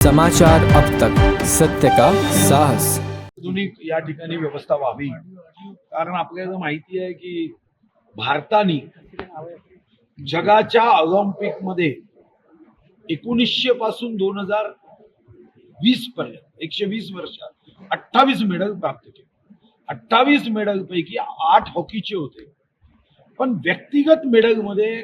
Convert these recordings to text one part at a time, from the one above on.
समाचार अब तक। सत्य का साहस। आधुनिक या ठिकाणी व्यवस्था व्हावी. कारण आपल्याला माहिती आहे की भारताने जगाच्या ऑलिम्पिकमध्ये एकोणीसशे पासून दोन हजार वीस पर्यंत एकशे वीस वर्षात अठ्ठावीस मेडल प्राप्त केले. अठ्ठावीस मेडल पैकी आठ हॉकीचे होते. पण व्यक्तिगत मेडलमध्ये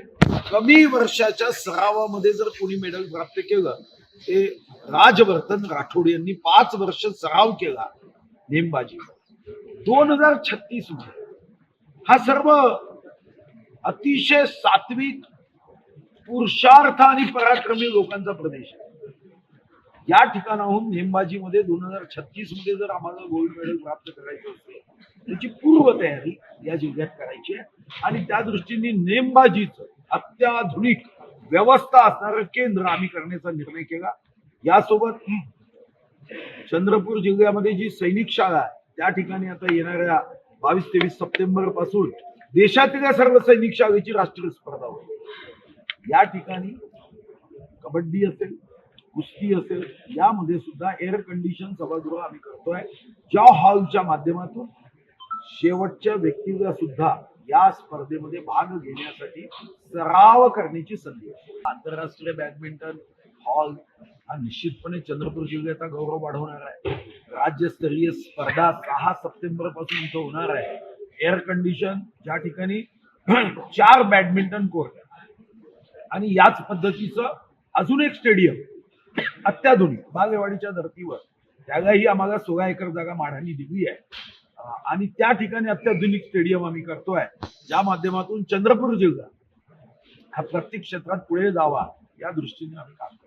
कमी वर्षाच्या सरावामध्ये जर कोणी मेडल प्राप्त केलं ते राजवर्धन राठोड यांनी पाच वर्ष सराव केला नेमबाजी. दोन हजार छत्तीसमध्ये हा सर्व अतिशय सात्विक पुरुषार्थ आणि पराक्रमी लोकांचा प्रदेश आहे. या ठिकाणाहून नेमबाजीमध्ये दोन हजार छत्तीसमध्ये जर आम्हाला गोल्ड मेडल प्राप्त करायचं असेल त्याची पूर्वतयारी या जिल्ह्यात करायची आहे. आणि त्या दृष्टीने नेमबाजीचं अत्याधुनिक व्यवस्था असणारं केंद्र आम्ही करण्याचा निर्णय केला. यासोबत चंद्रपूर जिल्ह्यामध्ये जी सैनिक शाळा आहे त्या ठिकाणी आता येणाऱ्या बावीस तेवीस सप्टेंबरपासून देशातल्या सर्व सैनिक शाळेची राष्ट्रीय स्पर्धा होईल. या ठिकाणी कबड्डी असेल कुस्ती असेल यामध्ये सुद्धा एअर कंडिशन सभागृह आम्ही करतोय. ज्या हॉलच्या माध्यमातून शेवटच्या व्यक्तीला सुद्धा या स्पर्धेमध्ये भाग घेण्यासाठी सराव करण्याची संधी आहे. आंतरराष्ट्रीय बॅडमिंटन हॉल हा निश्चितपणे चंद्रपूर जिल्ह्याचा गौरव वाढवणार आहे. राज्यस्तरीय स्पर्धा सहा सप्टेंबरपासून इथं होणार आहे. एअर कंडिशन ज्या ठिकाणी चार बॅडमिंटन कोर्ट आणि याच पद्धतीचं अजून एक स्टेडियम अत्याधुनिक बालेवाडीच्या धर्तीवर. त्यालाही आम्हाला सोळा एकर जागा माढानी दिली आहे. आणि त्या ठिकाणी अत्याधुनिक स्टेडियम आम्ही करतोय. ज्या माध्यमातून चंद्रपूर जिल्हा हा प्रत्येक क्षेत्रात पुढे जावा या दृष्टीने आम्ही काम करतो